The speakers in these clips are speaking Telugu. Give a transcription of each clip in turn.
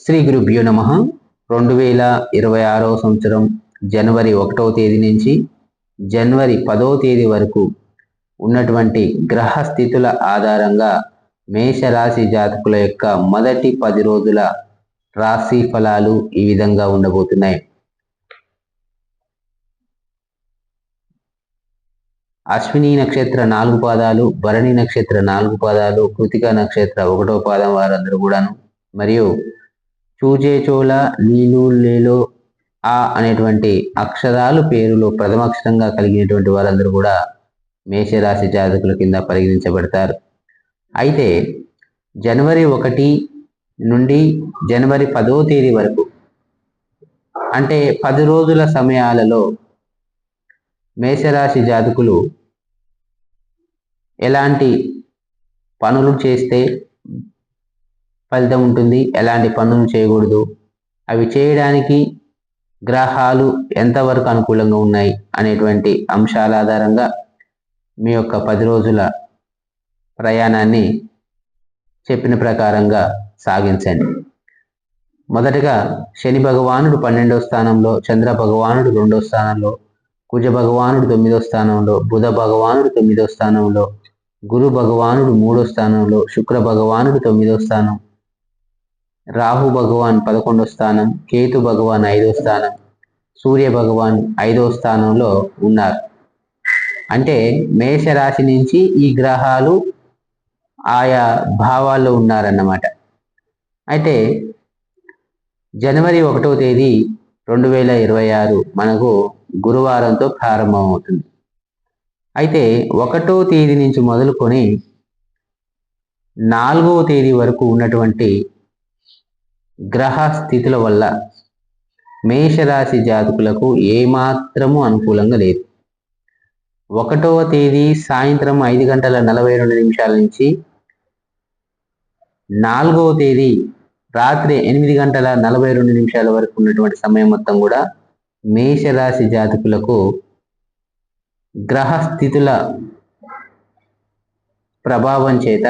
శ్రీ గురుభ్యో నమ. రెండు వేల ఇరవై ఆరవ సంవత్సరం జనవరి ఒకటవ తేదీ నుంచి జనవరి పదవ తేదీ వరకు ఉన్నటువంటి గ్రహ స్థితుల ఆధారంగా మేషరాశి జాతకుల యొక్క మొదటి పది రోజుల రాశి ఫలాలు ఈ విధంగా ఉండబోతున్నాయి. అశ్విని నక్షత్ర నాలుగు పాదాలు భరణి నక్షత్ర నాలుగు పాదాలు కృతిక నక్షత్ర ఒకటో పాదం వారందరూ కూడాను మరియు చూచేచోళ లీలు లేలో ఆ అనేటువంటి అక్షరాలు పేరులో ప్రథమాక్షరంగా కలిగినటువంటి వారందరూ కూడా మేషరాశి జాతకుల కింద పరిగణించబడతారు. అయితే జనవరి ఒకటి నుండి జనవరి పదో తేదీ వరకు అంటే పది రోజుల సమయాలలో మేషరాశి జాతకులు ఎలాంటి పనులు చేస్తే ఫలితం ఉంటుంది. ఎలాంటి పనులు చేయకూడదు. అవి చేయడానికి గ్రహాలు ఎంతవరకు అనుకూలంగా ఉన్నాయి అనేటువంటి అంశాల ఆధారంగా మీ యొక్క పది రోజుల ప్రయాణాన్ని చెప్పిన ప్రకారంగా సాగించండి. మొదటగా శని భగవానుడు పన్నెండో స్థానంలో చంద్ర భగవానుడు రెండో స్థానంలో కుజ భగవానుడు తొమ్మిదో స్థానంలో బుధ భగవానుడు తొమ్మిదో స్థానంలో గురు భగవానుడు మూడో స్థానంలో శుక్ర భగవానుడు తొమ్మిదో స్థానం రాహు భగవాన్ పదకొండో స్థానం కేతు భగవాన్ ఐదో స్థానం సూర్య భగవాన్ ఐదో స్థానంలో ఉన్నారు. అంటే మేషరాశి నుంచి ఈ గ్రహాలు ఆయా భావాల్లో ఉన్నారన్నమాట. అయితే జనవరి ఒకటో తేదీ రెండు వేల ఇరవై ఆరు మనకు గురువారంతో ప్రారంభమవుతుంది. అయితే ఒకటో తేదీ నుంచి మొదలుకొని నాలుగవ తేదీ వరకు ఉన్నటువంటి గ్రహ స్థితుల వల్ల మేషరాశి జాతకులకు ఏమాత్రము అనుకూలంగా లేదు. ఒకటవ తేదీ సాయంత్రం ఐదు గంటల నలభై రెండు నిమిషాల నుంచి నాలుగవ తేదీ రాత్రి ఎనిమిది గంటల నలభై రెండు నిమిషాల వరకు ఉన్నటువంటి సమయం మొత్తం కూడా మేషరాశి జాతకులకు గ్రహ స్థితుల ప్రభావం చేత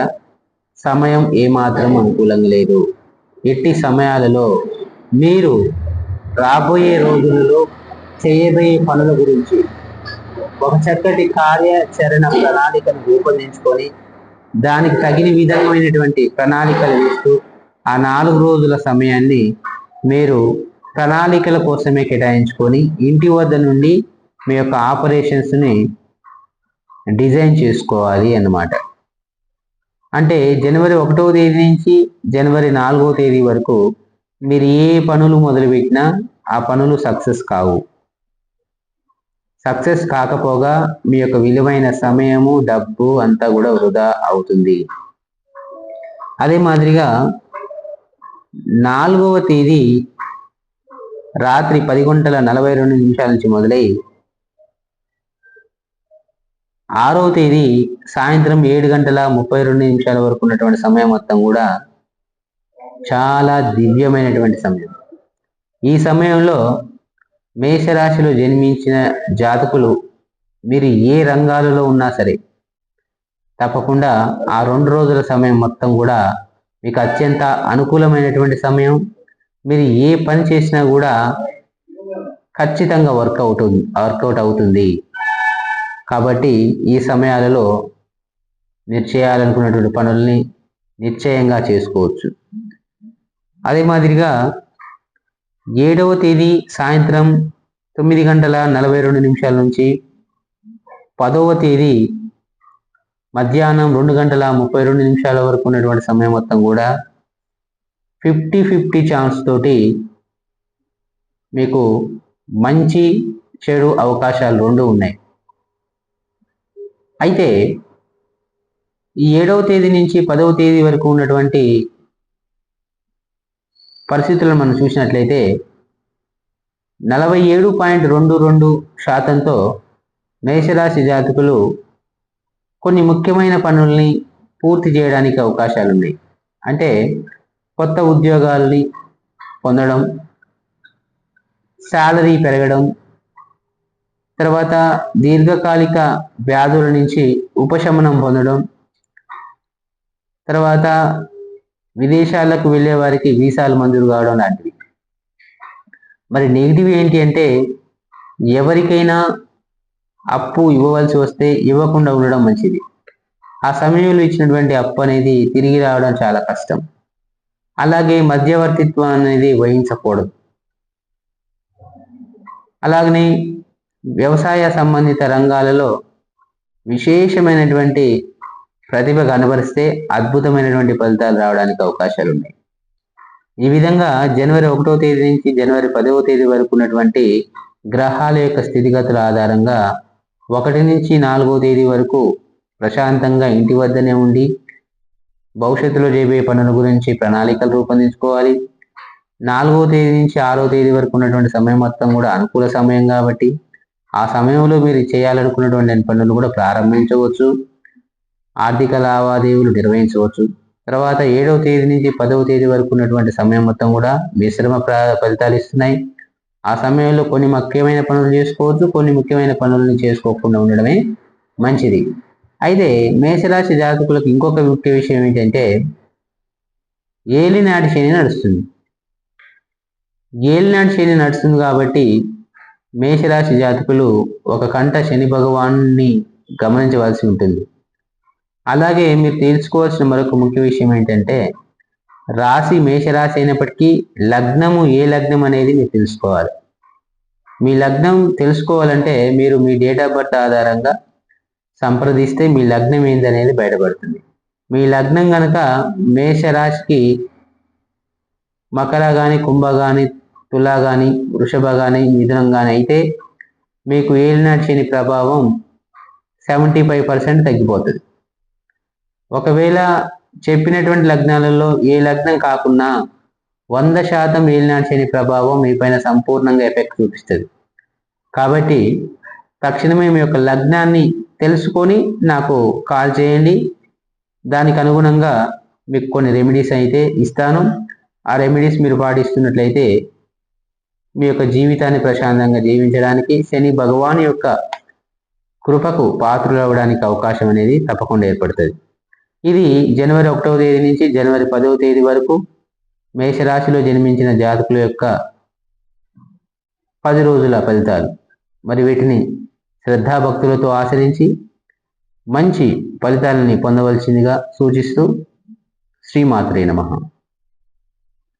సమయం ఏమాత్రం అనుకూలంగా లేదు. ఎట్టి సమయాలలో మీరు రాబోయే రోజులలో చేయబోయే పనుల గురించి ఒక చక్కటి కార్యాచరణ ప్రణాళికను రూపొందించుకొని దానికి తగిన విధమైనటువంటి ప్రణాళికలు వేస్తూ ఆ నాలుగు రోజుల సమయాన్ని మీరు ప్రణాళికల కోసమే కేటాయించుకొని ఇంటి వద్ద నుండి మీ యొక్క ఆపరేషన్స్ని డిజైన్ చేసుకోవాలి అన్నమాట. అంటే జనవరి ఒకటవ తేదీ నుంచి జనవరి నాలుగవ తేదీ వరకు మీరు ఏ పనులు మొదలుపెట్టినా ఆ పనులు సక్సెస్ కావు. సక్సెస్ కాకపోగా మీ యొక్క విలువైన సమయము డబ్బు అంతా కూడా వృధా అవుతుంది. అదే మాదిరిగా నాలుగవ తేదీ రాత్రి పది గంటల నలభై రెండు నిమిషాల నుంచి మొదలై ఆరవ తేదీ సాయంత్రం ఏడు గంటల ముప్పై రెండు నిమిషాల వరకు ఉన్నటువంటి సమయం మొత్తం కూడా చాలా దివ్యమైనటువంటి సమయం. ఈ సమయంలో మేషరాశిలో జన్మించిన జాతకులు మీరు ఏ రంగాలలో ఉన్నా సరే తప్పకుండా ఆ రెండు రోజుల సమయం మొత్తం కూడా మీకు అత్యంత అనుకూలమైనటువంటి సమయం. మీరు ఏ పని చేసినా కూడా ఖచ్చితంగా వర్కౌట్ వర్కౌట్ అవుతుంది. కాబట్టి ఈ సమయాలలో మీరు చేయాలనుకున్నటువంటి పనుల్ని నిశ్చయంగా చేసుకోవచ్చు. అదే మాదిరిగా ఏడవ తేదీ సాయంత్రం తొమ్మిది గంటల నలభై రెండు నిమిషాల నుంచి పదవ తేదీ మధ్యాహ్నం రెండు గంటల ముప్పై రెండు నిమిషాల వరకు ఉన్నటువంటి సమయం మొత్తం కూడా ఫిఫ్టీ ఫిఫ్టీ ఛాన్స్ తోటి మీకు మంచి చెడు అవకాశాలు రెండు ఉన్నాయి. అయితే ఈ ఏడవ తేదీ నుంచి పదవ తేదీ వరకు ఉన్నటువంటి పరిస్థితులను మనం చూసినట్లయితే నలభై ఏడు పాయింట్ రెండు రెండు శాతంతో మేషరాశి జాతకులు కొన్ని ముఖ్యమైన పనుల్ని పూర్తి చేయడానికి అవకాశాలు ఉన్నాయి అంటే కొత్త ఉద్యోగాల్ని పొందడం శాలరీ పెరగడం తర్వాత దీర్ఘకాలిక వ్యాధుల నుంచి ఉపశమనం పొందడం. తర్వాత విదేశాలకు వెళ్ళే వారికి వీసాలు మంజూరు కావడం లాంటివి. మరి నెగిటివ్ ఏంటి అంటే ఎవరికైనా అప్పు ఇవ్వవలసి వస్తే ఇవ్వకుండా ఉండడం మంచిది. ఆ సమయంలో ఇచ్చినటువంటి అప్పు అనేది తిరిగి రావడం చాలా కష్టం. అలాగే మధ్యవర్తిత్వం అనేది వహించకూడదు. అలాగనే వ్యవసాయ సంబంధిత రంగాలలో విశేషమైనటువంటి ప్రతిభ కనబరిస్తే అద్భుతమైనటువంటి ఫలితాలు రావడానికి అవకాశాలు ఉన్నాయి ఈ విధంగా జనవరి ఒకటో తేదీ నుంచి జనవరి పదవ తేదీ వరకు ఉన్నటువంటి గ్రహాల యొక్క స్థితిగతుల ఆధారంగా ఒకటి నుంచి నాలుగో తేదీ వరకు ప్రశాంతంగా ఇంటి వద్దనే ఉండి భవిష్యత్తులో చేపే పనుల గురించి ప్రణాళికలు రూపొందించుకోవాలి. నాలుగో తేదీ నుంచి ఆరో తేదీ వరకు ఉన్నటువంటి సమయం మొత్తం కూడా అనుకూల సమయం కాబట్టి ఆ సమయంలో మీరు చేయాలనుకున్నటువంటి పనులు కూడా ప్రారంభించవచ్చు. ఆర్థిక లావాదేవీలు నిర్వహించవచ్చు. తర్వాత ఏడవ తేదీ నుంచి పదవ తేదీ వరకు ఉన్నటువంటి సమయం మొత్తం కూడా మిశ్రమ ఫలితాలు ఇస్తున్నాయి. ఆ సమయంలో కొన్ని ముఖ్యమైన పనులు చేసుకోవచ్చు కొన్ని ముఖ్యమైన పనులను చేసుకోకుండా ఉండడమే మంచిది. అయితే మేషరాశి జాతకులకు ఇంకొక ముఖ్య విషయం ఏంటంటే ఏలినాటి శని నడుస్తుంది. ఏలినాటి శని నడుస్తుంది కాబట్టి మేషరాశి జాతకులు ఒక కంట శని భగవాన్ని గమనించవలసి ఉంటుంది. అలాగే మీరు తెలుసుకోవాల్సిన మరొక ముఖ్య విషయం ఏంటంటే రాశి మేషరాశి అయినప్పటికీ లగ్నము ఏ లగ్నం అనేది మీరు తెలుసుకోవాలి. మీ లగ్నం తెలుసుకోవాలంటే మీరు మీ డేట్ ఆఫ్ బర్త్ ఆధారంగా సంప్రదిస్తే మీ లగ్నం ఏందనేది బయటపడుతుంది. మీ లగ్నం కనుక మేషరాశికి మకర కానీ కుంభ కానీ తులా కానీ వృషభ కానీ మిథునం కానీ అయితే మీకు ఏలినాటి శని ప్రభావం సెవెంటీ ఫైవ్ పర్సెంట్ తగ్గిపోతుంది. ఒకవేళ చెప్పినటువంటి లగ్నాలలో ఏ లగ్నం కాకుండా వంద శాతం ఏలినాటి శని ప్రభావం మీ పైన సంపూర్ణంగా ఎఫెక్ట్ చూపిస్తుంది. కాబట్టి తక్షణమే మీ యొక్క లగ్నాన్ని తెలుసుకొని నాకు కాల్ చేయండి. దానికి అనుగుణంగా మీకు కొన్ని రెమెడీస్ అయితే ఇస్తాను. ఆ రెమెడీస్ మీరు పాటిస్తున్నట్లయితే మీ యొక్క జీవితాన్ని ప్రశాంతంగా జీవించడానికి శని భగవాన్ యొక్క కృపకు పాత్రలు అవ్వడానికి అవకాశం అనేది తప్పకుండా ఏర్పడుతుంది. ఇది జనవరి ఒకటవ తేదీ నుంచి జనవరి పదవ తేదీ వరకు మేషరాశిలో జన్మించిన జాతకుల యొక్క పది రోజుల ఫలితాలు. మరి వీటిని శ్రద్ధాభక్తులతో ఆచరించి మంచి ఫలితాలని పొందవలసిందిగా సూచిస్తూ శ్రీమాత్రే నమ.